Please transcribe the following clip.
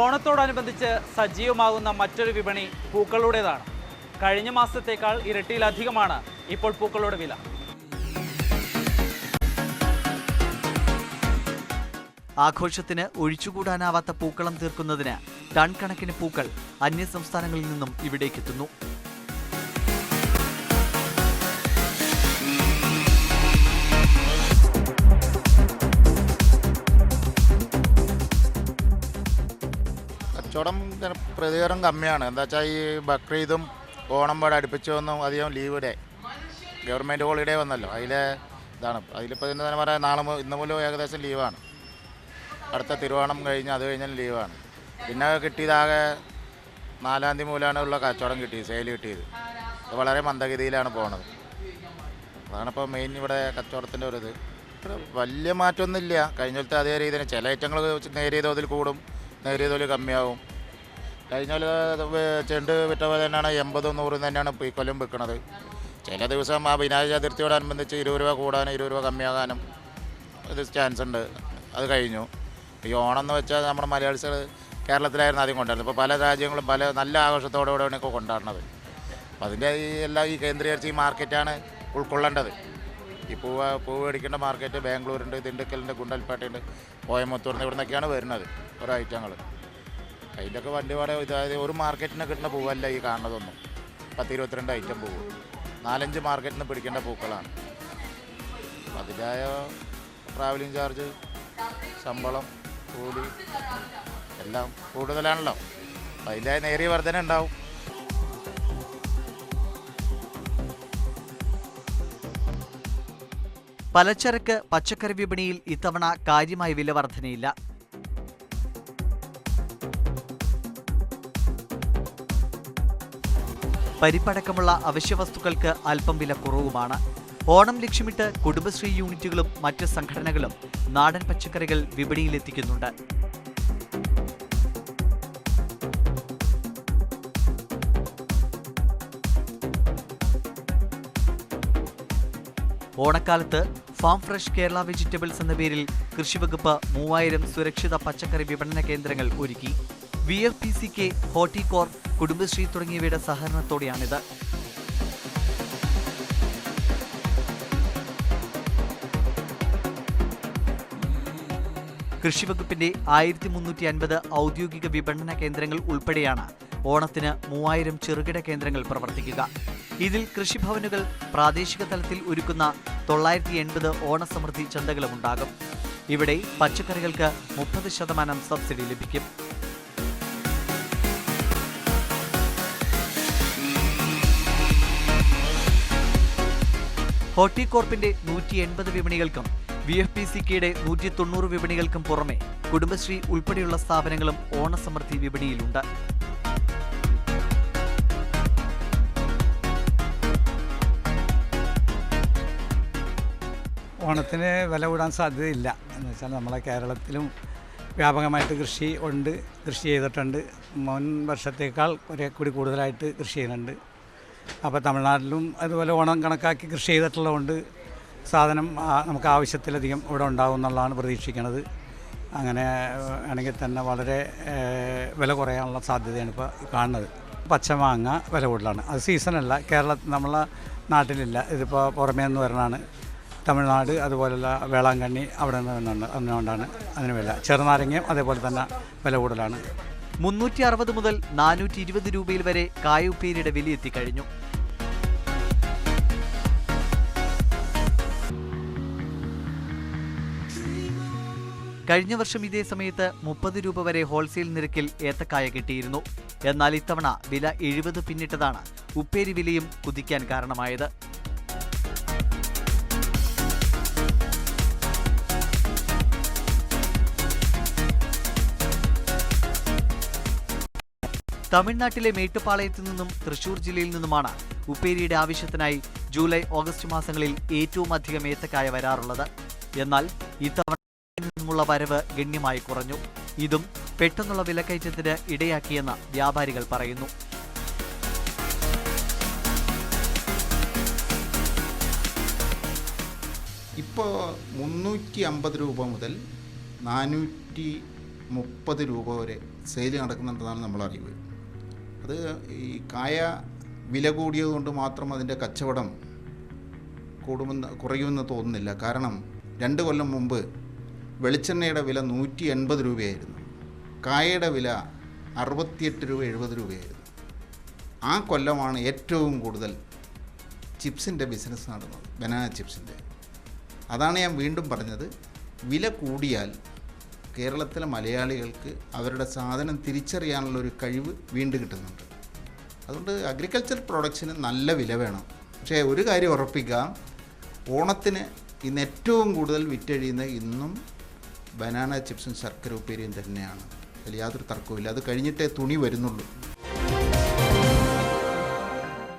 ഓണത്തോടനുബന്ധിച്ച് സജീവമാകുന്ന മറ്റൊരു വിപണി പൂക്കളുടേതാണ്. കഴിഞ്ഞ മാസത്തേക്കാൾ ഇരട്ടിയിലധികമാണ് ഇപ്പോൾ പൂക്കളുടെ വില. ആഘോഷത്തിന് ഒഴിച്ചുകൂടാനാവാത്ത പൂക്കളം തീർക്കുന്നതിന് ടൺ കണക്കിന് പൂക്കൾ അന്യസംസ്ഥാനങ്ങളിൽ നിന്നും ഇവിടേക്കെത്തുന്നു. കച്ചവടം പ്രതികരണം കമ്മിയാണ്. എന്താ വെച്ചാൽ ഈ ബക്രീദും ഓണം പാടെ അടുപ്പിച്ചൊന്നും അധികം ലീവ് ഡേ ഗവൺമെന്റ് ഹോളിഡേ വന്നല്ലോ. അതിലെ ഇതാണ്. അതിലിപ്പോൾ ഇന്ന് തന്നെ പറയാം നാളെ ഇന്ന് പോലും ഏകദേശം ലീവാണ് അടുത്ത തിരുവോണം കഴിഞ്ഞ് അത് കഴിഞ്ഞാൽ ലീവാണ് പിന്നെ കിട്ടിയതാകെ നാലാം തീയതി മൂലമാണ് ഉള്ള കച്ചവടം കിട്ടിയത് സെയിൽ കിട്ടിയത്. അത് വളരെ മന്ദഗതിയിലാണ് പോണത്. അതാണിപ്പോൾ മെയിൻ ഇവിടെ കച്ചവടത്തിന്റെ ഒരു ഇത് വലിയ മാറ്റമൊന്നുമില്ല കഴിഞ്ഞ അതേ രീതിയിൽ ചില ഐറ്റങ്ങൾ നേരിയ തോതിൽ കൂടും. നേരിയ കമ്മിയാവും. കഴിഞ്ഞ ചെണ്ട് വിറ്റ പോലെ തന്നെയാണ് എൺപതും നൂറും തന്നെയാണ് ഈ വിൽക്കുന്നത് ചില ദിവസം ആ വിനായക ചതുർത്ഥിയോടനുബന്ധിച്ച് ഇരുപത് രൂപ കൂടാനും ഇരുപത് രൂപ കമ്മിയാകാനും ഒരു ചാൻസ് ഉണ്ട്. അത് കഴിഞ്ഞു. ഈ ഓണം എന്ന് വെച്ചാൽ നമ്മുടെ മലയാളികൾ കേരളത്തിലായിരുന്നു ആദ്യം കൊണ്ടുവരുന്നത് ഇപ്പോൾ പല രാജ്യങ്ങളും പല നല്ല ആഘോഷത്തോടുകൂടെയാണ് ഇപ്പോൾ കൊണ്ടാടുന്നത്. അപ്പോൾ അതിന്റെ ഈ എല്ലാം ഈ കേന്ദ്രീകരിച്ച് ഈ മാർക്കറ്റാണ് ഉൾക്കൊള്ളേണ്ടത്. ഈ പൂവ് പൂവ് മേടിക്കേണ്ട മാർക്കറ്റ് ബാംഗ്ലൂരുണ്ട് ദിണ്ടുക്കലുണ്ട് ഗുണ്ടൽപേട്ടയുണ്ട് കോയമ്പത്തൂർ ഇവിടെ നിന്നൊക്കെയാണ് വരുന്നത് ഓരോ ഐറ്റങ്ങൾ. അതിന്റെയൊക്കെ വണ്ടി പാടെ ഇതായത് ഒരു മാർക്കറ്റിന് കിട്ടുന്ന പൂവല്ല ഈ കാണുന്നതൊന്നും. പത്ത് ഇരുപത്തിരണ്ട് ഐറ്റം പൂവ്. നാലഞ്ച് മാർക്കറ്റിൽ നിന്ന് പിടിക്കേണ്ട പൂക്കളാണ്. അതിന്റെതായ ട്രാവലിംഗ് ചാർജ് ശമ്പളം കൂലി എല്ലാം കൂടുതലാണല്ലോ. അതിന്റെതായ അതിന്റെ നേരിയ വർധന ഉണ്ടാവും പലചരക്ക് പച്ചക്കറി വിപണിയിൽ ഇത്തവണ കാര്യമായ വില വർധനയില്ല. പരിപ്പടക്കമുള്ള അവശ്യവസ്തുക്കൾക്ക് അല്പം വില കുറവുമാണ്. ഓണം ലക്ഷ്യമിട്ട് കുടുംബശ്രീ യൂണിറ്റുകളും മറ്റ് സംഘടനകളും നാടൻ പച്ചക്കറികൾ വിപണിയിലെത്തിക്കുന്നുണ്ട്. ഓണക്കാലത്ത് ഫാം ഫ്രഷ് കേരള വെജിറ്റബിൾസ് എന്ന പേരിൽ കൃഷിവകുപ്പ് മൂവായിരം സുരക്ഷിത പച്ചക്കറി വിപണന കേന്ദ്രങ്ങൾ ഒരുക്കി. V F P C K Horticorp Kudumbashree തുടങ്ങിയവയുടെ സഹകരണത്തോടെയാണിത്. കൃഷിവകുപ്പിന്റെ ആയിരത്തി മുന്നൂറ്റി അൻപത് ഔദ്യോഗിക വിപണന കേന്ദ്രങ്ങൾ ഉൾപ്പെടെയാണ് ഓണത്തിന് മൂവായിരം ചെറുകിട കേന്ദ്രങ്ങൾ പ്രവർത്തിക്കുക. ഇതിൽ കൃഷിഭവനുകൾ പ്രാദേശിക തലത്തിൽ ഒരുക്കുന്ന തൊള്ളായിരത്തി എൺപത് ഓണസമൃദ്ധി ചന്തകളും ഉണ്ടാകും ഇവിടെ പച്ചക്കറികൾക്ക് മുപ്പത് ശതമാനം സബ്സിഡി ലഭിക്കും. ഹോർട്ടികോർപ്പിന്റെ നൂറ്റി എൺപത് വിപണികൾക്കും വി എഫ് പി സി കെയുടെ നൂറ്റി തൊണ്ണൂറ് വിപണികൾക്കും പുറമെ കുടുംബശ്രീ ഉൾപ്പെടെയുള്ള സ്ഥാപനങ്ങളും ഓണസമൃദ്ധി വിപണിയിലുണ്ട്. ഓണത്തിന് വില കൂടാൻ സാധ്യതയില്ല. എന്ന് വെച്ചാൽ നമ്മളെ കേരളത്തിലും വ്യാപകമായിട്ട് കൃഷി ഉണ്ട് കൃഷി ചെയ്തിട്ടുണ്ട്. മുൻ വർഷത്തേക്കാൾ കുറേ കൂടി കൂടുതലായിട്ട് കൃഷി ചെയ്യുന്നുണ്ട്. അപ്പോൾ തമിഴ്നാട്ടിലും അതുപോലെ ഓണം കണക്കാക്കി കൃഷി ചെയ്തിട്ടുള്ളതുകൊണ്ട് സാധനം നമുക്ക് ആവശ്യത്തിലധികം ഇവിടെ ഉണ്ടാവും എന്നുള്ളതാണ് പ്രതീക്ഷിക്കുന്നത്. അങ്ങനെ ആണെങ്കിൽ തന്നെ വളരെ വില കുറയാനുള്ള സാധ്യതയാണ് ഇപ്പോൾ കാണുന്നത്. പച്ചമാങ്ങ വില കൂടുതലാണ്. അത് സീസണല്ല. കേരള നമ്മളെ നാട്ടിലില്ല. ഇതിപ്പോൾ പുറമേ നിന്ന് വരണതാണ്. തമിഴ്നാട് അതുപോലെയുള്ള വേളാങ്കണ്ണി അവിടെ നിന്ന് വന്നുണ്ട് അതിനുകൊണ്ടാണ് അതിന് വില. ചെറുനാരങ്ങയും അതേപോലെ തന്നെ വില കൂടുതലാണ്. മുന്നൂറ്റി അറുപത് മുതൽ നാനൂറ്റി ഇരുപത് രൂപയിൽ വരെ കായുപ്പേരിയുടെ വില എത്തിക്കഴിഞ്ഞു. കഴിഞ്ഞ വർഷം ഇതേ സമയത്ത് മുപ്പത് രൂപ വരെ ഹോൾസെയിൽ നിരക്കിൽ ഏത്തക്കായ കിട്ടിയിരുന്നു. എന്നാൽ ഇത്തവണ വില എഴുപത് പിന്നിട്ടതാണ്. ഉപ്പേരി വിലയും കുതിക്കാൻ കാരണമായത്. തമിഴ്നാട്ടിലെ മേട്ടുപ്പാളയത്തു നിന്നും തൃശൂർ ജില്ലയിൽ നിന്നുമാണ് ഉപ്പേരിയുടെ ആവശ്യത്തിനായി ജൂലൈ ഓഗസ്റ്റ് മാസങ്ങളിൽ ഏറ്റവും അധികം ഏത്തക്കായ വരാറുള്ളത്. എന്നാൽ ഇത്തവണ നിന്നുമുള്ള വരവ് ഗണ്യമായി കുറഞ്ഞു. ഇതും പെട്ടെന്നുള്ള വിലക്കയറ്റത്തിന് ഇടയാക്കിയെന്ന് വ്യാപാരികൾ പറയുന്നു. ഇപ്പോൾ മുന്നൂറ്റി അമ്പത് രൂപ മുതൽ നാനൂറ്റി മുപ്പത് രൂപ വരെ സെയിൽ നടക്കുന്നുണ്ടെന്നാണ് നമ്മൾ അറിവ് അത് ഈ കായ വില കൂടിയതുകൊണ്ട് മാത്രം അതിന്റെ കച്ചവടം കൂടുമെന്ന് കുറയുമെന്ന് തോന്നുന്നില്ല. കാരണം രണ്ട് കൊല്ലം മുമ്പ് വെളിച്ചെണ്ണയുടെ വില നൂറ്റി എൺപത് രൂപയായിരുന്നു. കായയുടെ വില അറുപത്തിയെട്ട് രൂപ എഴുപത് രൂപയായിരുന്നു. ആ കൊല്ലമാണ് ഏറ്റവും കൂടുതൽ ചിപ്സിന്റെ ബിസിനസ് നടന്നത് ബനാന ചിപ്സിന്റെ. അതാണ് ഞാൻ വീണ്ടും പറഞ്ഞത്. വില കൂടിയാൽ കേരളത്തിലെ മലയാളികൾക്ക് അവരുടെ സാധനം തിരിച്ചറിയാനുള്ള ഒരു കഴിവ് വീണ്ടും കിട്ടുന്നുണ്ട്. അതുകൊണ്ട് അഗ്രികൾച്ചർ പ്രൊഡക്ഷന് നല്ല വില വേണം. പക്ഷേ ഒരു കാര്യം ഉറപ്പിക്കാം ഓണത്തിന് ഇന്ന് ഏറ്റവും കൂടുതൽ വിറ്റഴിയുന്ന ഇന്നും ബനാന ചിപ്സും ശർക്കര ഉപ്പേരിയും തന്നെയാണ്. അതിൽ യാതൊരു തർക്കവുമില്ല. അത് കഴിഞ്ഞിട്ടേ തുണി വരുന്നുള്ളൂ.